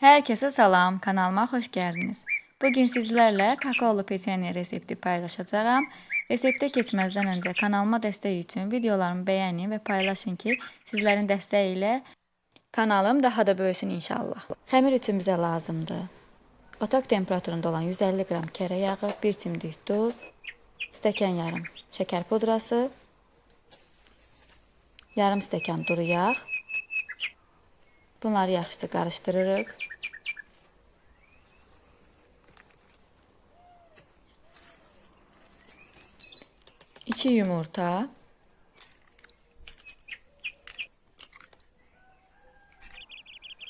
Herkese salam, kanalıma hoş geldiniz. Bugün sizlerle kakaolu peçenye resepti paylaşacağım. Resepte geçmezden önce kanalıma dəstək üçün videolarımı beğenin ve paylaşın ki, sizlerin dəstəyi ilə kanalım daha da böyüsün inşallah. Xəmir üçün bizə lazımdır. Otaq temperaturunda olan 150 qram kərə yağı, 1 çimdik duz, stəkan yarım şəkər pudrası, yarım stəkan duru yağ. Bunları yaxşıca qarışdırırıq. 2 yumurta,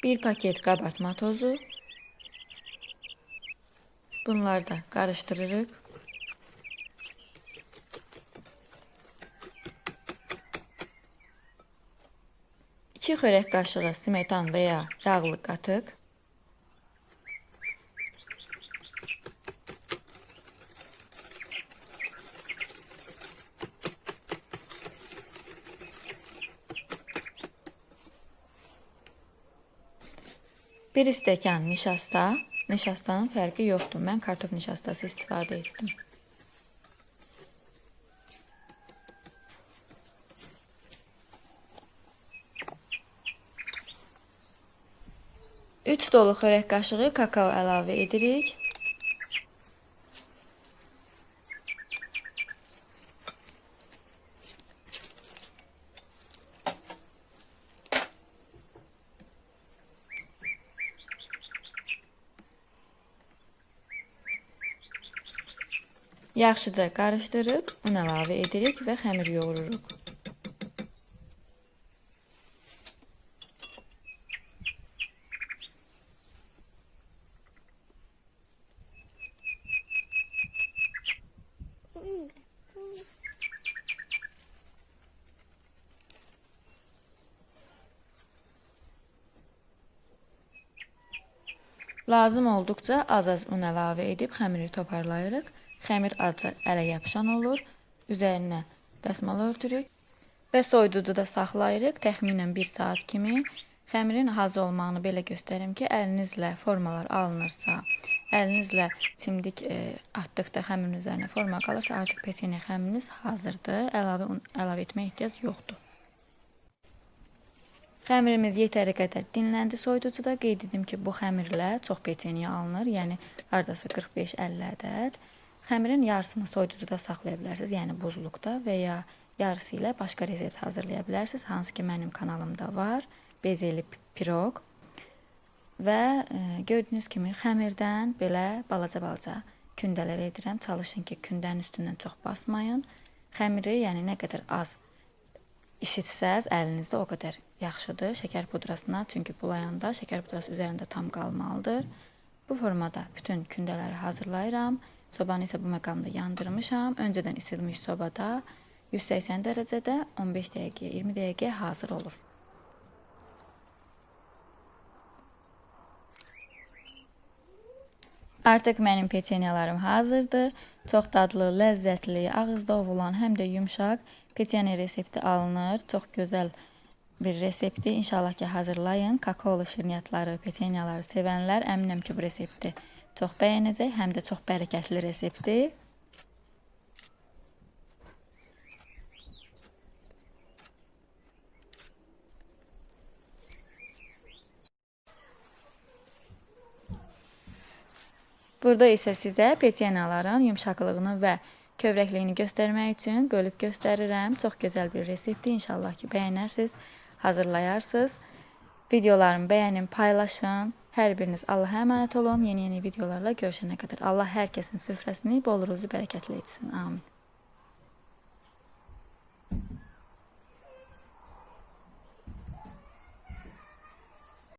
bir paket kabartma tozu. Bunları da karıştırırıq. İki xörək qaşığı smetan veya yağlı qatıq. Bir stəkan nişasta. Nişastanın fərqi yoxdur. Mən kartof nişastası istifadə etdim. Üç dolu xörək qaşığı kakao əlavə edirik. Yaxşıca qarışdırıb un əlavə edirik və xəmir yoğururuq. Lazım olduqca az-az un əlavə edib xəmiri toparlayırıq. Xəmir azca ələ yapışan olur. Üzərinə dəsmal örtürük və soyuducuda saxlayırıq təxminən 1 saat kimi. Xəmirin hazır olmağını belə göstərim ki, əlinizlə formalar alınırsa, əlinizlə çimdik e, atdıqda xəmirin üzərinə forma qalırsa, artıq peçenye xəmiriniz hazırdır. Əlavə un əlavə etməyə ehtiyac yoxdur. Xəmirimiz yetəri qədər dinləndi soyuducuda. Qeyd edim ki, bu xəmirlə çox peçeniya alınır. Yəni hardasa 45-50 ədəd. Xəmirin yarısını soyuducuda saxlaya bilərsiniz, yəni buzluqda və ya yarısı ilə başqa resept hazırlaya bilərsiniz, hansı ki mənim kanalımda var. Bezeli piroq. Və e, gördüyünüz kimi xəmirdən belə balaca-balaca kündələr edirəm. Çalışın ki, kündənin üstündən çox basmayın. Xəmiri, yəni nə qədər az isitsəz əlinizdə o qədər yaxşıdır şəkər pudrasına. Çünki bulayanda şəkər pudrası üzərində tam qalmalıdır. Bu formada bütün kündələri hazırlayıram. Sobanı isə bu məqamda yandırmışam. Öncədən isilmiş sobada 180 dərəcədə 15 dəqiqəyə, 20 dəqiqəyə hazır olur. Artıq mənim peçenyalarım hazırdır. Çox dadlı, ləzzətli, ağızda ovulan, həm də yumşaq peçenya resepti alınır. Çox gözəl bir resepti. İnşallah ki hazırlayın. Kakaolu şirniyyatları, peçenyaları sevənlər əminəm ki bu resepti çox bəyənəcək. Həm də çox bərəkətli resepti. Burada isə sizə peçenyaların yumşaqlığını və kövrəkliyini göstərmək üçün bölüb göstərirəm. Çox gözəl bir reseptdir. İnşallah ki bəyənərsiniz, hazırlayarsınız. Videolarımı bəyənin, paylaşın. Hər biriniz Allaha əmanət olun. Yeni-yeni videolarla görüşənə qədər Allah hər kəsin süfrəsini bol ruzi bərəkətli etsin. Amin.